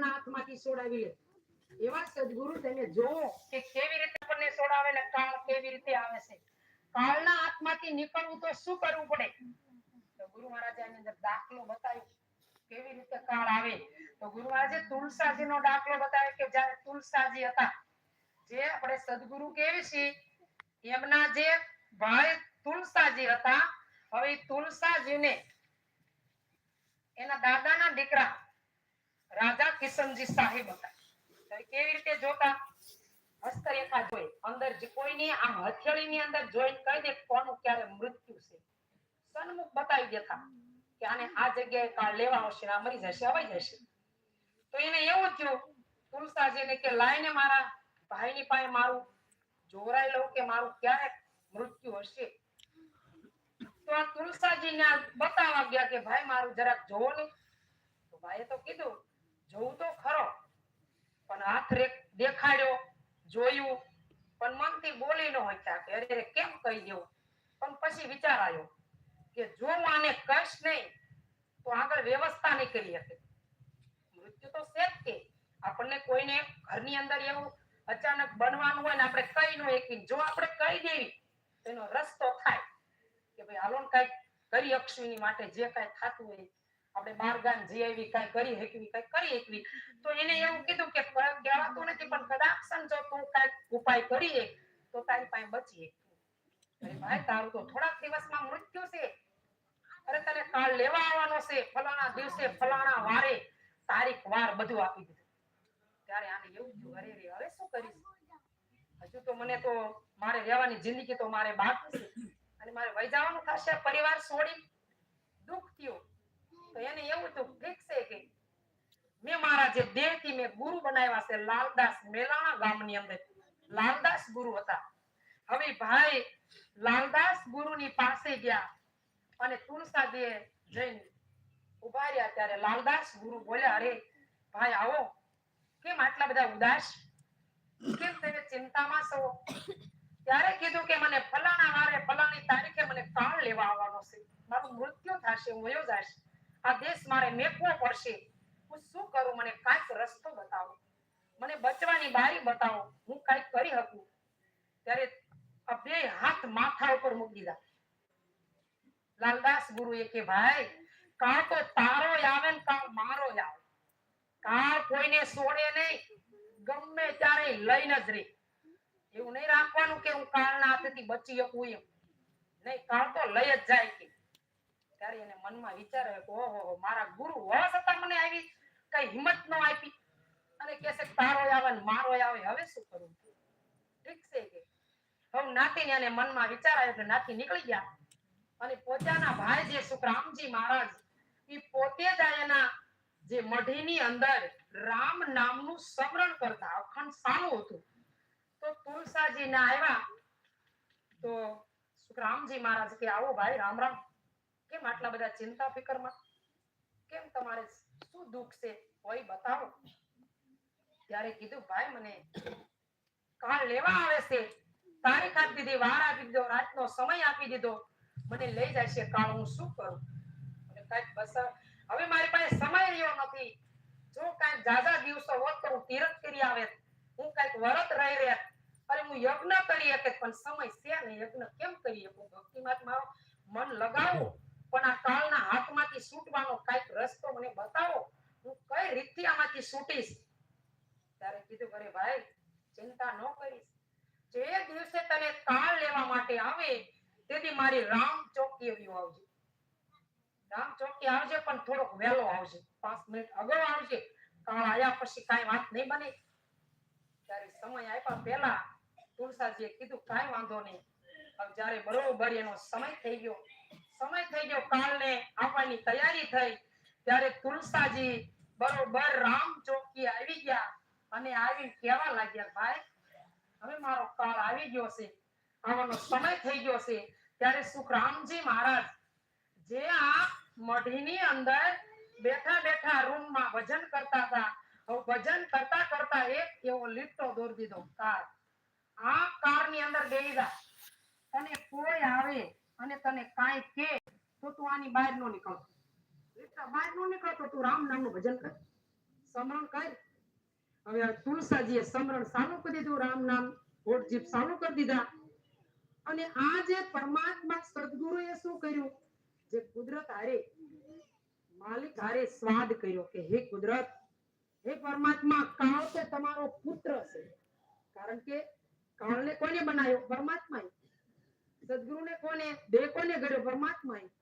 કાળના હાથમાંથી છોડાવી લે. એવા સદગુરુ તેને જોવો કે કેવી રીતે આપણને છોડાવે ને કાળ કેવી રીતે આવે છે. કાળના હાથમાંથી નીકળવું તો શું કરવું પડે? તો ગુરુ મહારાજે આની અંદર દાખલો બતાવ્યો કેવી રીતે કાળ આવે. તો ગુરુ મહારાજે તુલસાજીનો દાખલો બતાવ્યો કે જ્યારે તુલસાજી હતા, જે આપણે સદગુરુ કેવી છે, એમના જે ભાઈ તુલસાજી હતા, હવે તુલસાજીને એના દાદાના દીકરા રાજા કિશનજી સાહેબ હતા. કેવી રીતે જોતા? હસ્તરેખા જોઈ. અંદર કોઈની આમ હથેળીની અંદર જોઈ કહી દે કોનું ક્યારે મૃત્યુ છે. સન્મુખ બતાવી દેતા કે આને આ જગ્યાએ કાળ લેવા આવશે આ મરી જશે અવાઈ જશે. તો એને એવું થયું, તુલસાજીને કે લાઈને મારા ભાઈની પાસે મારું જોરાઈ લઉં કે મારું ક્યારે મૃત્યુ હશે? તો આ તુલસાજીને આ બતાવવા ગયા કે ભાઈ મારું જરાક જોવો ને. તો ભાઈએ તો કીધું જોવું તો ખરો. પણ હાથ દેખાડ્યો, જોયું, પણ મનથી બોલી ન હતા કે અરે કેમ કહી દેવું પણ પછી વિચાર આવ્યો કે જો હું આને કહીશ નહીં, તો આગળ વ્યવસ્થા નહીં કરી શકે મૃત્યુ તો છે આપણને કોઈને ઘરની અંદર એવું અચાનક બનવાનું હોય ને આપણે કહી ન એક જો આપણે કહી દેવી એનો રસ્તો થાય. કે ભાઈ, હાલો ને કરી અક્ષુની માટે જે કઈ થતું હોય આપણે બાર ગામ કઈ કરી શકવી કઈ કરી શકવી તો એને એવું કીધું ક- કહેવાતું નથી, પણ કદાચ જો તું કાંઈક ઉપાય કરીએ, તો તારી પાસે બચીએ. અરે ભાઈ, તારું તો થોડાક દિવસમાં મૃત્યુ છે. અરે તને કાળ લેવા આવવાનો છે, ફલાણા દિવસે, ફલાણા વારે. તારીખ વાર બધું આપી દીધું. ત્યારે આને એવું થયું, અરે રે હવે શું કરીશ? હજુ તો મને તો મારે રહેવાની જિંદગી તો મારે બાકી છે. અને મારે વહી જવાનું થશે, પરિવાર છોડી દુઃખ થયું. તો એને એવું તો ઠીક છે કે મેં મારા જે દેહથી મેં ગુરુ બનાવ્યા છે, લાલદાસ મેલાણા ગામની અંદર. લાલદાસ ગુરુ હતા. હવે ભાઈ લાલદાસ ગુરુની પાસે ગયા અને તુલસાજીએ જઈને ઊભા રહ્યા ત્યારે લાલદાસ ગુરુ બોલ્યા, અરે ભાઈ આવો, કેમ આટલા બધા ઉદાસ? કેમ તમે ચિંતામાં છો? ત્યારે કીધું કે મને ફલાણા વારે ફલાણી તારીખે મને કાળ લેવા આવવાનો છે. મારું મૃત્યુ થશે, હું વયો જઈશ. આ દેશ મારે મેકવો પડશે. હું શું કરું? મને કાંઈક રસ્તો બતાવો. મને બચવાની બારી બતાવો. હું કાંઈક કરી શકું? ત્યારે બે હાથ માથા ઉપર મૂકી દીધા લાલદાસ ગુરુએ કે, ભાઈ, કાં તો તારો આવે ને કાં મારો આવે. કાં કોઈને છોડે નહીં. ગમે ત્યારે લઈને જ રે. એવું નહીં રાખવાનું કે હું કાળના હાથેથી બચી શકું એમ. નહીં કાળ તો લઈ જ જાય કે. ત્યારે એને મનમાં વિચાર આવ્યો કે ઓહો મારા ગુરુ હોવા છતાં મને આવી કઈ હિંમત ન આપી. અને કે છે તારો આવે ને મારો આવે, હવે શું કરું? ઠીક છે કે. હવે નાતીને એને મનમાં વિચાર આવ્યો એટલે નાતી નીકળી ગયા. અને પોતાના ભાઈ જે સુખરામજી મહારાજ, એ પોતે જ એના જે મઢીની અંદર રામ નામનું સ્મરણ કરતા, અખંડ સાનું હતું. તો તુલસાજી ના આવ્યા. તો સુખરામજી મહારાજ કે, આવો ભાઈ, રામ રામ. કેમ આટલા બધા ચિંતા ફિકરમાં કેમ તમારે શું દુઃખ છે? કોઈ બતાવો. ત્યારે કીધું, ભાઈ, મને કાલ લેવા આવે છે. તારીખ આપી દીધી, વાર આપી દીધો, રાતનો સમય આપી દીધો. મને લઈ જાય છે કાળ હું શું કરું? કાંઈક બસ હવે મારી પાસે સમય રહ્યો નથી. જો કાંઈક જાજા દિવસો હોત તો હું તીરથ કરી આવે. હું કાંઈક વરત રહી રહ્યા અરે, હું યજ્ઞ કરી શકે, પણ સમય છે ને યજ્ઞ. કેમ કરી શકું? ભક્તિમાં માત મારો મન લગાવો. હાથમાંથી છૂટવાનો કંઈક રસ્તો મને બતાવો. હું કઈ રીતથી આમાંથી છૂટીશ ત્યારે કીધું, અરે ભાઈ, ચિંતા ન કરીશ. જે દિવસે તને કાળ લેવા માટે આવે, તેથી મારી રામ ચોકી એવી આવજે. રામ ચોકી આવજે, પણ થોડોક વહેલો આવજે. પાંચ મિનિટ અગાઉ આવજે. કાળ આવ્યા પછી કાંઈ વાત નહીં બને. ત્યારે સમય આપ્યા પહેલા તુલસાજીએ કીધું, કાંઈ વાંધો નહીં. જ્યારે બરોબર એનો સમય થઈ ગયો સમય થઈ ગયો કાળને આવવાની તૈયારી થઈ. ત્યારે તુલસાજી બરોબર રામ ચોકી આવી ગયા અને આવી કહેવા લાગ્યા, ભાઈ, હવે મારો કાળ આવી ગયો છે. આવવાનો સમય થઈ ગયો છે. ત્યારે સુખરામજી મહારાજ જે આ મઢીની અંદર બેઠા બેઠા રૂમમાં ભજન કરતા હતા. હવે ભજન કરતા કરતા એક એવો લીટો દોરી દીધો કાર આ કારની અંદર બેહી અને કોઈ આવે અને તને કાંઈ કે તો તું આની બહાર નો નીકળતો લીટા બહાર નો નીકળતો તું રામ નામનું ભજન કર. સમરણ કર. હવે તુલસાજીએ સમરણ સાનું કરી દીધું, રામ નામ ઓટજીપ સાનું કરી દીધા. અને આ જે પરમાત્મા સદગુરુએ શું કર્યું? જે કુદરત હારે, માલિક હારે સ્વાદ કર્યો કે, હે કુદરત, હે પરમાત્મા, કાળ તો તમારો પુત્ર છે. કારણ કે કાળને કોને બનાવ્યો? પરમાત્માએ. સદગુરુને કોને? દેહ કોને ઘડ્યો પરમાત્માએ.